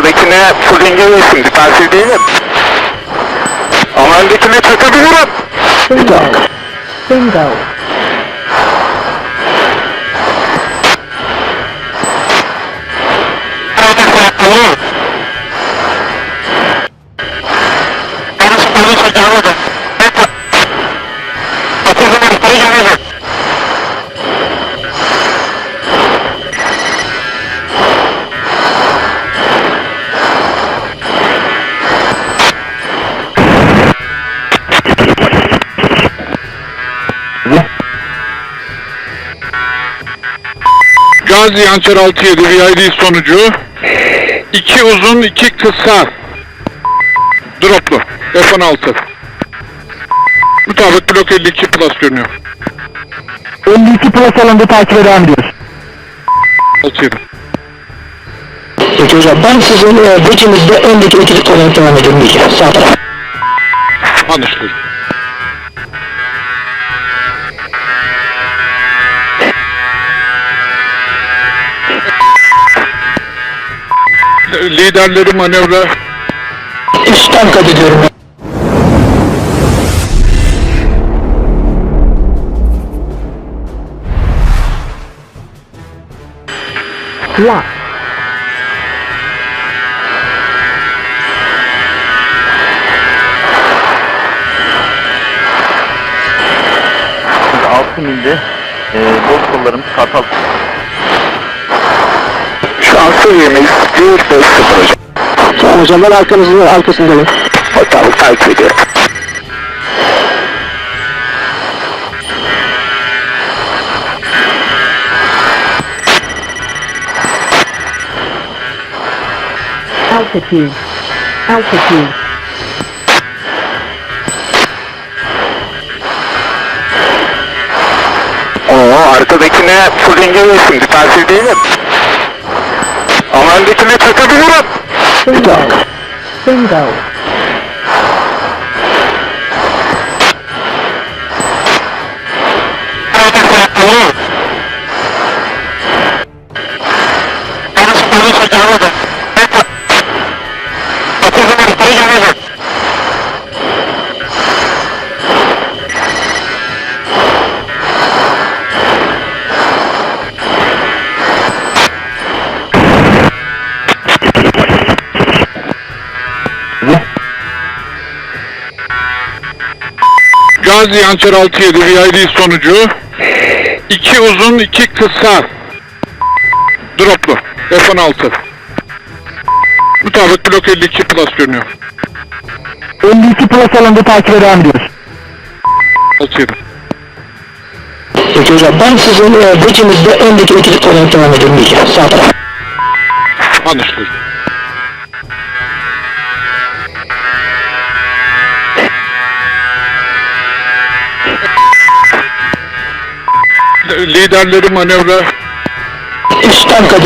arkadakine full engellesin. Defansif değilim. Ama öndekine çakabilirim. Bingo. Bingo. Gazi Yançer 67 VID sonucu. İki uzun, iki kısa. Droplu. F-16. Mutabık blok 52 plus görünüyor. 52 plus alanda takibe devam ediyoruz. 67. Peki hocam ben sizin e, bridge'imizde öndeki ikilik olarak devam ediyorum. Sağ taraf. Anlaşıldı. liderleri manevra üstten kat ediyorum. La. Şimdi 6 milde e, boz kollarımız kartal. Şanslı yemeyiz. 5-0 hocam. Tamam hocam ben arkanızın arkasındayım. Tamam takip ediyorum. Altitude. Altitude. Oo arkadakine full engel olsun. Defansif değil mi? Ama öndekine çakabilirim. Bingo. Bingo. Gazi Yançer 67 VID sonucu. İki uzun, iki kısa. Droplu. F-16. Mutabık blok 52 plus görünüyor. 52 plus alanda takibe devam ediyoruz. 67. Peki hocam ben sizin e, bridge'imizde öndeki ikilik olarak devam ediyorum diyeceğim. Sağ taraf. Anlaşıldı. Liderleri manevra Üstten kat.